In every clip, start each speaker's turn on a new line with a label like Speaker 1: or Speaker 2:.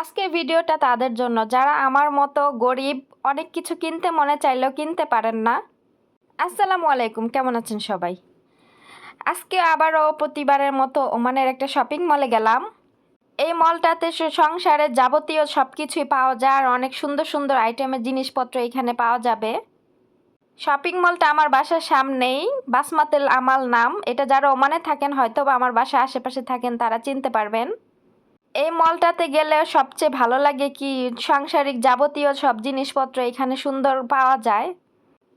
Speaker 1: আজকের ভিডিওটা তাদের জন্য। যারা আমার মতো গরিব, অনেক কিছু কিনতে মনে চাইলেও কিনতে পারেন না। আসসালামু আলাইকুম, কেমন আছেন সবাই? আজকে আবারও প্রতিবারের মতো ওমানের একটা শপিং মলে গেলাম। এই মলটাতে সংসারের যাবতীয় সব কিছুই পাওয়া যায় আর অনেক সুন্দর সুন্দর আইটেমের জিনিসপত্র এখানে পাওয়া যাবে। শপিং মলটা আমার বাসার সামনেই বাসমাতেল আমাল নাম। এটা যারা ওমানে থাকেন হয়তো বা আমার বাসার আশেপাশে থাকেন, তারা চিনতে পারবেন। এই মলটাতে গেলে সবচেয়ে ভালো লাগে কি সাংসারিক যাবতীয় সব জিনিসপত্র এখানে সুন্দর পাওয়া যায়?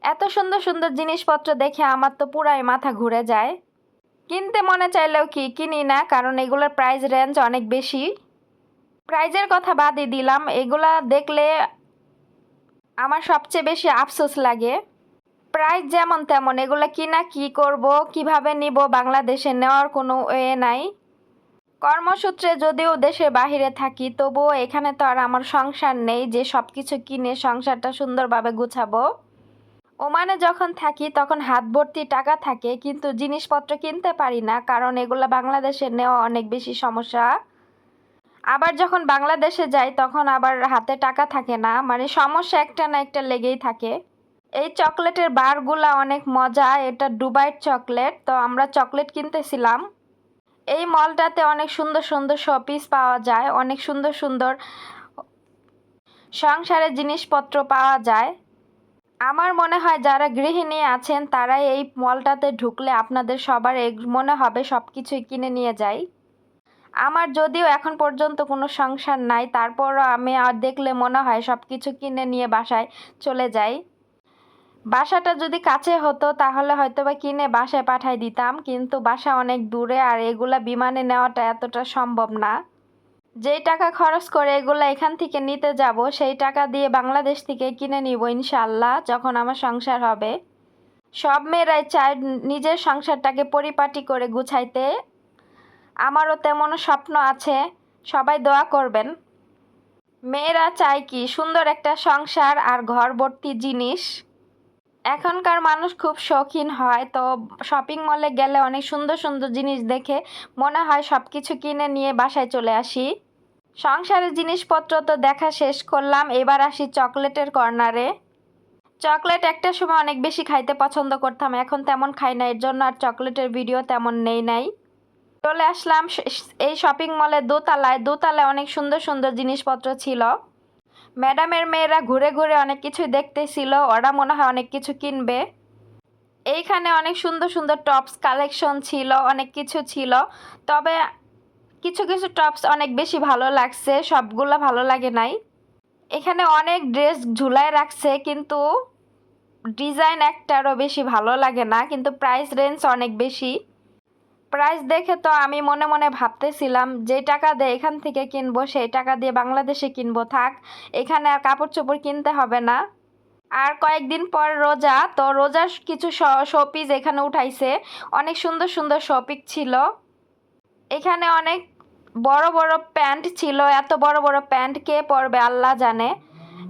Speaker 1: এত সুন্দর সুন্দর জিনিসপত্র দেখে আমার তো পুরাই মাথা ঘুরে যায়। কিনতে মনে চাইলেও কি কিনি না, কারণ এগুলোর প্রাইস রেঞ্জ অনেক বেশি। প্রাইজের কথা বাদই দিলাম, এগুলা দেখলে আমার সবচেয়ে বেশি আফসোস লাগে। প্রাইস যেমন তেমন, এগুলো কিনা কি করব, কীভাবে নিব, বাংলাদেশে নেওয়ার কোনো ওয়ে নাই। কর্মসূত্রে যদিও দেশের বাহিরে থাকি, তবুও এখানে তো আর আমার সংসার নেই, যে সব কিছু কিনে সংসারটা সুন্দরভাবে গুছাবো। ওমানে যখন থাকি তখন হাত ভর্তি টাকা থাকে, কিন্তু জিনিসপত্র কিনতে পারি না, কারণ এগুলো বাংলাদেশে নেওয়া অনেক বেশি সমস্যা। আবার যখন বাংলাদেশে যাই তখন আবার হাতে টাকা থাকে না মানে সমস্যা একটা না একটা লেগেই থাকে। এই চকলেটের বারগুলা অনেক মজা, এটা ডুবাইট চকলেট, তো আমরা চকলেট কিনতেছিলাম। এই মলটাতে অনেক সুন্দর সুন্দর শপিস পাওয়া যায়, অনেক সুন্দর সুন্দর সংসারের জিনিসপত্র পাওয়া যায়। আমার মনে হয় যারা গৃহিণী আছেন, তারাই এই মলটাতে ঢুকলে আপনাদের সবার মনে হবে সব কিছুই কিনে নিয়ে যাই। আমার যদিও এখন পর্যন্ত কোনো সংসার নাই, তারপরও আমি আর দেখলে মনে হয় সব কিছু কিনে নিয়ে বাসায় চলে যাই। বাসাটা যদি কাছে হতো, তাহলে হয়তো বা কিনে বাসায় পাঠাই দিতাম, কিন্তু বাসা অনেক দূরে আর এগুলা বিমানে নেওয়াটা এতটা সম্ভব না। যেই টাকা খরচ করে এগুলো এখান থেকে নিতে যাব, সেই টাকা দিয়ে বাংলাদেশ থেকে কিনে নিব ইনশাল্লাহ যখন আমার সংসার হবে। সব মেয়েরাই চায় নিজের সংসারটাকে পরিপাটি করে গুছাইতে। আমারও তেমনও স্বপ্ন আছে, সবাই দোয়া করবেন। মেয়েরা চায় কি, সুন্দর একটা সংসার আর ঘরবর্তী জিনিস। এখনকার মানুষ খুব শৌখিন হয়, তো শপিং মলে গেলে অনেক সুন্দর সুন্দর জিনিস দেখে মনে হয় সব কিছু কিনে নিয়ে বাসায় চলে আসি। সংসারের জিনিসপত্র তো দেখা শেষ করলাম, এবার আসি চকলেটের কর্নারে। চকলেট একটা সময় অনেক বেশি খাইতে পছন্দ করতাম, এখন তেমন খাই না, এর জন্য আর চকলেটের ভিডিও তেমন নেই নাই। চলে আসলাম এই শপিং মলে দোতলায় দোতলায় অনেক সুন্দর সুন্দর জিনিসপত্র ছিল। ম্যাডামের মেয়েরা ঘুরে ঘুরে অনেক কিছুই দেখতেছিল, ওরা মনে হয় অনেক কিছু কিনবে। এইখানে অনেক সুন্দর সুন্দর টপস কালেকশন ছিল, অনেক কিছু ছিল। তবে কিছু কিছু টপস অনেক বেশি ভালো লাগছে, সবগুলো ভালো লাগে নাই। এখানে অনেক ড্রেস ঝুলায় রাখছে, কিন্তু ডিজাইন একটারও বেশি ভালো লাগে না, কিন্তু প্রাইস রেঞ্জ অনেক বেশি। প্রাইস দেখে তো আমি মনে মনে ভাবতেছিলাম, যে টাকা দিয়ে এখান থেকে কিনবো, সেই টাকা দিয়ে বাংলাদেশে কিনবো, থাক, এখানে আর কাপড় চোপড় কিনতে হবে না। আর কয়েকদিন পর রোজা, তো রোজার কিছু শোপিস এখানে উঠাইছে, অনেক সুন্দর সুন্দর শপিক ছিল। এখানে অনেক বড় বড় প্যান্ট ছিল, এত বড় বড় প্যান্ট কে পরবে আল্লাহ জানে।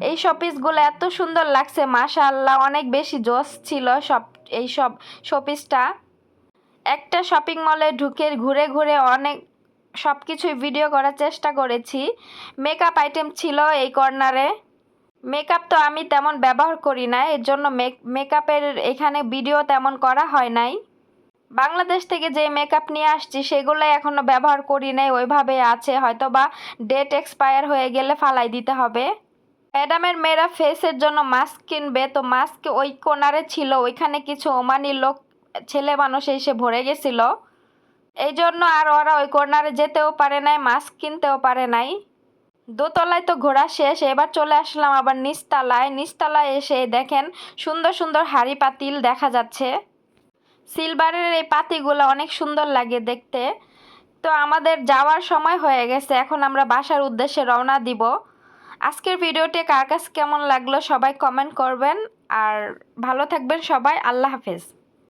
Speaker 1: এই শপিসগুলো এত সুন্দর লাগছে মাশা আল্লাহ অনেক বেশি জোস ছিল সব, এই সব শপিসটা একটা শপিং মলে ঢুকে ঘুরে ঘুরে অনেক সব কিছুই ভিডিও করার চেষ্টা করেছি। মেকআপ আইটেম ছিল এই কর্নারে মেকআপ তো আমি তেমন ব্যবহার করি না, এর জন্য মেক মেকআপের এখানে ভিডিও তেমন করা হয় নাই। বাংলাদেশ থেকে যে মেকআপ নিয়ে আসছি, সেগুলো এখনও ব্যবহার করি নাই, ওইভাবে আছে হয়তো বা ডেট এক্সপায়ার হয়ে গেলে ফালাই দিতে হবে। ম্যাডামের মেয়েরা ফেসের জন্য মাস্ক কিনবে, তো মাস্ক ওই কোনারে ছিল, ওইখানে কিছু ওমানি লোক ছেলে মানুষ এসে ভরে গেছিল। এই জন্য আর ওরা ওই কর্নারে যেতেও পারে নাই, মাস্ক কিনতেও পারে নাই। দোতলায় তো ঘোরা শেষ, এবার চলে আসলাম আবার নিচতলায়। নিচতলায় এসে দেখেন সুন্দর সুন্দর হাড়ি পাতিল দেখা যাচ্ছে। সিলভারের এই পাতিগুলো অনেক সুন্দর লাগে দেখতে। তো আমাদের যাওয়ার সময় হয়ে গেছে, এখন আমরা বাসার উদ্দেশ্যে রওনা দিব। আজকের ভিডিওটি কার কাছে কেমন লাগল সবাই কমেন্ট করবেন। আর ভালো থাকবেন সবাই, আল্লাহ হাফেজ।